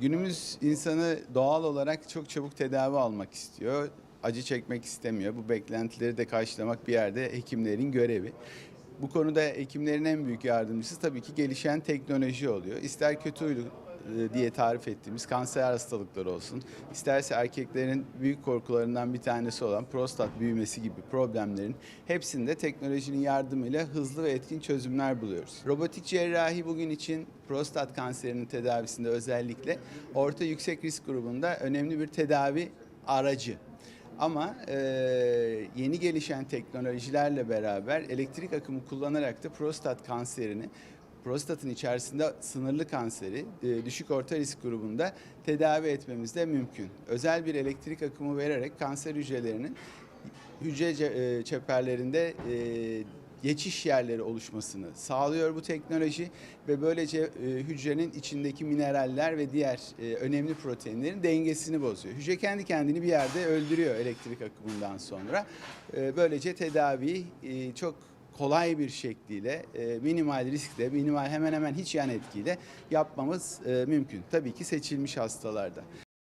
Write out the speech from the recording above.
Günümüz insanı doğal olarak çok çabuk tedavi almak istiyor. Acı çekmek istemiyor. Bu beklentileri de karşılamak bir yerde hekimlerin görevi. Bu konuda hekimlerin en büyük yardımcısı tabii ki gelişen teknoloji oluyor. İster kötü diye tarif ettiğimiz kanser hastalıkları olsun, isterse erkeklerin büyük korkularından bir tanesi olan prostat büyümesi gibi problemlerin hepsinde teknolojinin yardımıyla hızlı ve etkin çözümler buluyoruz. Robotik cerrahi bugün için prostat kanserinin tedavisinde özellikle orta yüksek risk grubunda önemli bir tedavi aracı. Ama e, yeni gelişen teknolojilerle beraber elektrik akımı kullanarak da prostat kanserini prostatın içerisinde sınırlı kanseri e, düşük orta risk grubunda tedavi etmemiz de mümkün. Özel bir elektrik akımı vererek kanser hücrelerinin hücre e, çeperlerinde e, geçiş yerleri oluşmasını sağlıyor bu teknoloji ve böylece hücrenin içindeki mineraller ve diğer önemli proteinlerin dengesini bozuyor. Hücre kendi kendini bir yerde öldürüyor elektrik akımından sonra. Böylece tedaviyi e, çok kolay bir şekliyle, e, minimal riskle, minimal hemen hemen hiç yan etkiyle yapmamız e, mümkün. Tabii ki seçilmiş hastalarda.